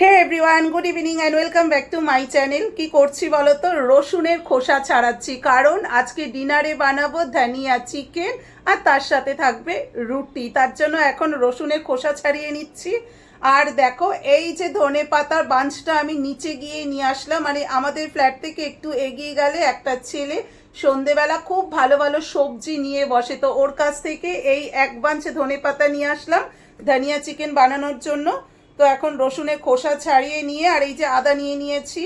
Hey everyone good evening and welcome back to my channel কি করছি বলো তো রসুনের খোসা ছাড়াচ্ছি। কারণ আজকে ডিনারে বানাবো ধনিয়া চিকেন আর তার সাথে থাকবে রুটি। তার জন্য এখন রসুনের খোসা ছাড়িয়ে নিচ্ছি। আর দেখো, এই যে ধনে পাতার বাঞ্চটা আমি নিচে গিয়ে নিয়ে আসলাম। মানে আমাদের ফ্ল্যাট থেকে একটু এগিয়ে গেলে একটা ছেলে সন্ধেবেলা খুব ভালো ভালো সবজি নিয়ে বসে। তো ওর কাছ থেকে এই এক বাঞ্চ ধনে পাতা নিয়ে আসলাম ধনিয়া চিকেন বানানোর জন্য। তো এখন রসুনের খোসা ছাড়িয়ে নিয়ে আর এই যে আদা নিয়ে নিয়েছি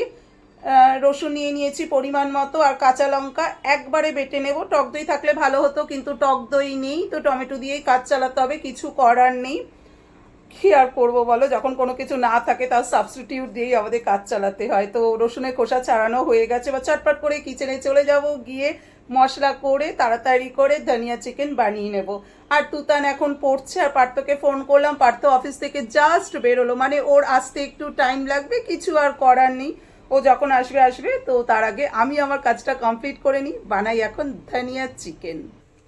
রসুন নিয়ে নিয়েছি পরিমাণ মতো আর কাঁচা লঙ্কা একবারে বেটে নেব। টক দই থাকলে ভালো হতো, কিন্তু টক দই নেই, তো টমেটো দিয়েই কাজ চালাতে হবে, কিছু করার নেই। কি আর করব বলো? যখন কোনো কিছু না থাকে তার সাবস্টিটিউট দিয়েই আমাদের কাজ চালাতে হয়। তো রসুনের খোসা ছাড়ানো হয়ে গেছে বা চটপট করে কিচেনে চলে যাব, গিয়ে মশলা করে, তাড়াতাড়ি করে ধনিয়া চিকেন বানিয়ে নেব। আর তুতান এখন পড়ছে, আর পার্থকে ফোন করলাম, পার্থ অফিস থেকে জাস্ট বেরোলো। মানে ওর আসতে একটু টাইম লাগবে, কিছু আর করার নেই। ও যখন আসবে আসবে, তো তার আগে আমি আমার কাজটা কমপ্লিট করে নিই। বানাই এখন ধনিয়া চিকেন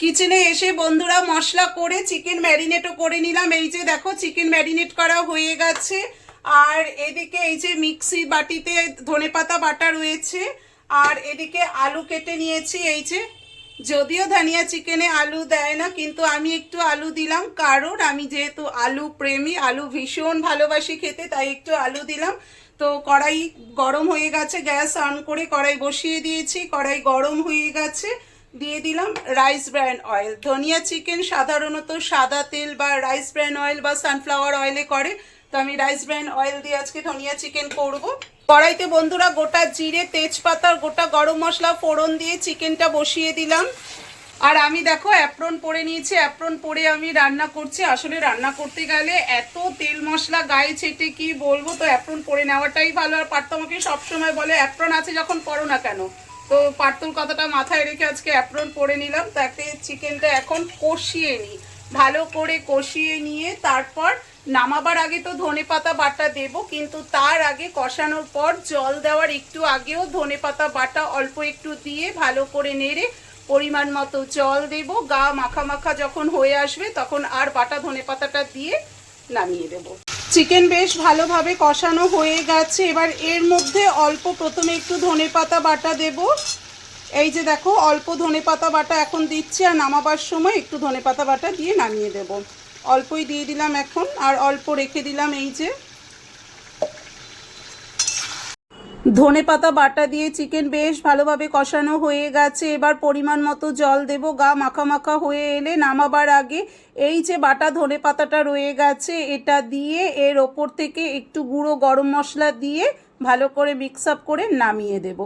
কিচেনে এসে বন্ধুরা মশলা করে চিকেন ম্যারিনেটও করে নিলাম। এই যে দেখো, চিকেন ম্যারিনেট করা হয়ে গেছে। আর এদিকে এই যে মিক্সি বাটিতে ধনেপাতা বাটা রয়েছে। আর এদিকে আলু কেটে নিয়েছি। এই যে, যদিও ধনিয়া চিকেনে আলু দেয় না, কিন্তু আমি একটু আলু দিলাম। কারণ আমি যেহেতু আলু প্রেমী, আলু ভীষণ ভালোবাসি খেতে, তাই একটু আলু দিলাম। তো কড়াই গরম হয়ে গেছে, গ্যাস অন করে কড়াই বসিয়ে দিয়েছি। কড়াই গরম হয়ে গেছে। দিয়ে দিলাম রাইস ব্র্যান অয়েল ধনিয়া চিকেন সাধারণত সাদা তেল বা রাইস ব্র্যান অয়েল বা সানফ্লাওয়ার অয়েলে করে। তো আমি রাইস ব্র্যান অয়েল দিয়ে আজকে ধনিয়া চিকেন করব। কড়াইতে বন্ধুরা গোটা জিরে, তেজপাতা, গোটা গরম মশলা, ফোড়ন দিয়ে চিকেনটা বসিয়ে দিলাম। আর আমি দেখো অ্যাপ্রন পরে নিয়েছি অ্যাপ্রন পরে আমি রান্না করছি। আসলে রান্না করতে গেলে এত তেল মশলা গায়ে ছেটে কি বলব? তো অ্যাপ্রন পরে নেওয়াটাই ভালো। আর পার্থ আমাকে সবসময় বলে অ্যাপ্রন আছে যখন পরো না কেন। তো পার্থর কথাটা মাথায় রেখে আজকে অ্যাপ্রন পরে নিলাম, তাতে চিকেনটা এখন কষিয়ে নিই। ভালো করে কষিয়ে নিয়ে তারপর নামাবার আগে তো ধনে পাতা বাটা দেবো, কিন্তু তার আগে কষানোর পর জল দেওয়ার একটু আগেও ধনে পাতা বাটা অল্প একটু দিয়ে ভালো করে নেড়ে পরিমাণ মতো জল দেব। গা মাখা মাখা যখন হয়ে আসবে তখন আর বাটা ধনে পাতাটা দিয়ে নামিয়ে দেব। চিকেন বেশ ভালোভাবে কষানো হয়ে গেছে। এবার এর মধ্যে অল্প প্রথমে একটু ধনে পাতা বাটা দেব। এই যে দেখো, অল্প ধনে পাতা বাটা এখন দিচ্ছি আর নামাবার সময় একটু ধনে পাতা বাটা দিয়ে নামিয়ে দেব। অল্পই দিয়ে দিলাম এখন, আর অল্প রেখে দিলাম এই যে। ধনে পাতা বাটা দিয়ে চিকেন বেশ ভালোভাবে কষানো হয়ে গেছে। এবার পরিমাণ মতো জল দেব, গা মাখা মাখা হয়ে এলে নামাবার আগে এই যে বাটা ধনে পাতাটা রয়ে গেছে, এটা দিয়ে এর ওপর থেকে একটু গুঁড়ো গরম মশলা দিয়ে ভালো করে মিক্স আপ করে নামিয়ে দেব।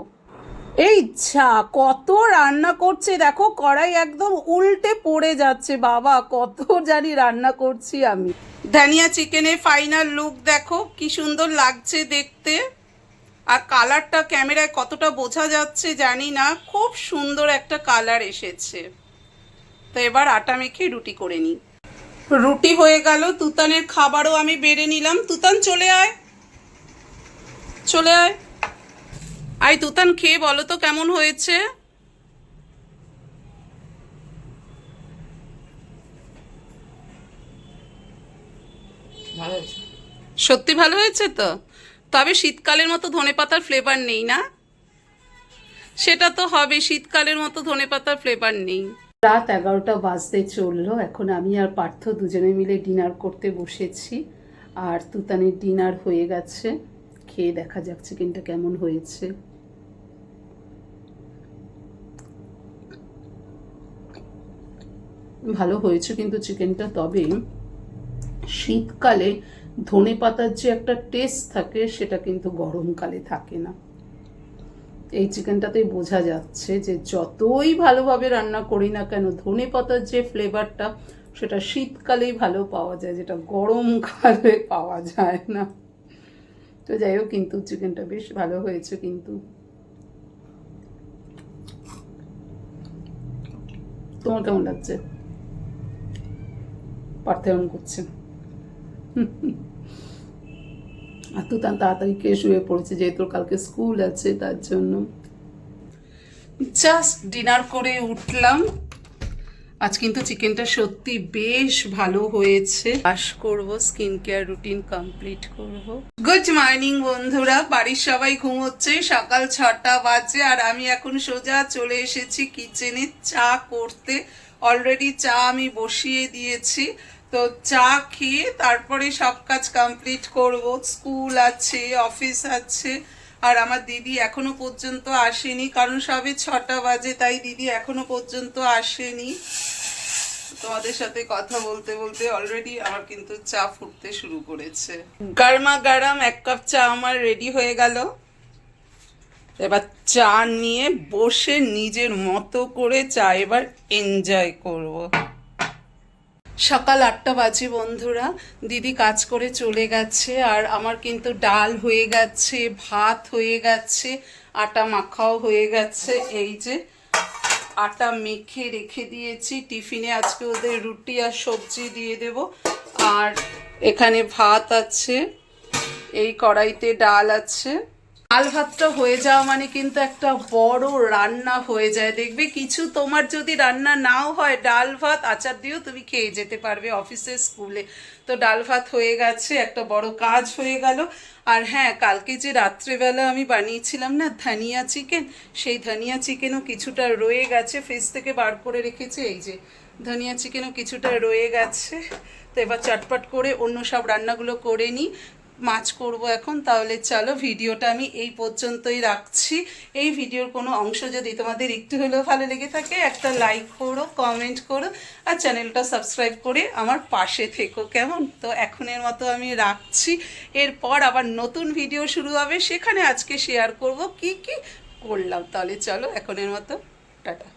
এই ছা, কত রান্না করছে দেখো, কড়াই একদম উল্টে পড়ে যাচ্ছে, বাবা, কত জানি রান্না করছি আমি। ধনিয়া চিকেনের ফাইনাল লুক দেখো, কি সুন্দর লাগছে দেখতে। আর কালারটা ক্যামেরায় কতটা বোঝা যাচ্ছে জানি না। খুব সুন্দর একটা কালার এসেছে। তো এবার আটা মেখে রুটি করে নিই। রুটি হয়ে গেল তুতানের খাবারও আমি বেড়ে নিলাম। তুতান চলে আয়। চলে আয়। আয় তুতান খেয়ে বলো তো কেমন হয়েছে? হয়েছে। সত্যি ভালো হয়েছে তো? তবে শীতকালের মতো ধনেপাতার ফ্লেভার নেই না? সেটা তো হবে, শীতকালের মতো ধনেপাতার ফ্লেভার নেই। রাত এগারোটা বাজতে চলল, এখন আমি আর পার্থ দুজনে মিলে ডিনার করতে বসেছি, আর তুতানের ডিনার হয়ে গেছে। খেয়ে দেখা যাক চিকেনটা কেমন হয়েছে। ভালো হয়েছে কিন্তু চিকেনটা তবে শীতকালে ধনে পাতার যে একটা টেস্ট থাকে, সেটা কিন্তু গরমকালে থাকে না। এই চিকেনটাতেই বোঝা যাচ্ছে যে যতই ভালোভাবে রান্না করি না কেন, ধনে পাতার যে ফ্লেভারটা সেটা শীতকালেই ভালো পাওয়া যায়, যেটা গরমকালে পাওয়া যায় না। তো যাই হোক, কিন্তু চিকেনটা বেশ ভালো হয়েছে কিন্তু। তোমার কেমন লাগছে? পার্থেয়ন করছে। আর তো তার তাড়াতাড়ি কে শুয়ে পড়েছে, যেহেতু কালকে স্কুল আছে, তার জন্য। জাস্ট ডিনার করে উঠলাম। আজ কিন্তু চিকেনটা সত্যি বেশ ভালো হয়েছে। আশ করব স্কিন কেয়ার রুটিন কমপ্লিট করব। গুড মর্নিং বন্ধুরা, বাড়ির সবাই ঘুমোচ্ছে, সকাল ছটা বাজে, আর আমি এখন সোজা চলে এসেছি কিচেনে চা করতে। অলরেডি চা আমি বসিয়ে দিয়েছি। তো চা খেয়ে তারপরে সব কাজ কমপ্লিট করব। স্কুল আছে অফিস আছে। আর আমার দিদি এখনও পর্যন্ত আসেনি, কারণ সবে ছটা বাজে, তাই দিদি এখনও পর্যন্ত আসেনি। তোমাদের সাথে কথা বলতে বলতে অলরেডি আমার কিন্তু চা ফুটতে শুরু করেছে। গরমা গরম, এক কাপ চা আমার রেডি হয়ে গেল। এবার চা নিয়ে বসে নিজের মতো করে চা এবার এনজয় করব। সকাল আটটা বাজে বন্ধুরা। দিদি কাজ করে চলে গেছে, আর আমার কিন্তু ডাল হয়ে গেছে, ভাত হয়ে গেছে, আটা মাখাও হয়ে গেছে। এই যে আটা মেখে রেখে দিয়েছি। টিফিনে আজকে ওদের রুটি আর সবজি দিয়ে দেব। আর এখানে ভাত আছে, এই কড়াইতে ডাল আছে। ডাল ভাতটা হয়ে যাওয়া মানে কিন্তু একটা বড় রান্না হয়ে যায়। দেখবে কিছু তোমার যদি রান্না নাও হয়, ডাল ভাত আচার দিয়েও তুমি খেয়ে যেতে পারবে অফিসে স্কুলে। তো ডাল ভাত হয়ে গেছে, একটা বড় কাজ হয়ে গেল। আর হ্যাঁ কালকে যে রাত্রেবেলা আমি বানিয়েছিলাম না ধানিয়া চিকেন, সেই ধানিয়া চিকেনও কিছুটা রয়ে গেছে। ফ্রিজ থেকে বার করে রেখেছে, এই যে ধনিয়া চিকেনও কিছুটা রয়ে গেছে। তো এবার চটপট করে অন্য সব রান্নাগুলো করে নিই। মাছ করব এখন, তাহলে চলো ভিডিওটা আমি এই পর্যন্তই রাখছি। এই ভিডিওর কোনো অংশ যদি তোমাদের একটু হলেও ভালো লেগে থাকে, একটা লাইক করো কমেন্ট করো, আর চ্যানেলটা সাবস্ক্রাইব করে আমার পাশে থেকো, কেমন? তো এখনের মতো আমি রাখছি। এরপর আবার নতুন ভিডিও শুরু হবে, সেখানে আজকে শেয়ার করব, কি কি করলাম? তাহলে চলো এখনের মতো, টাটা।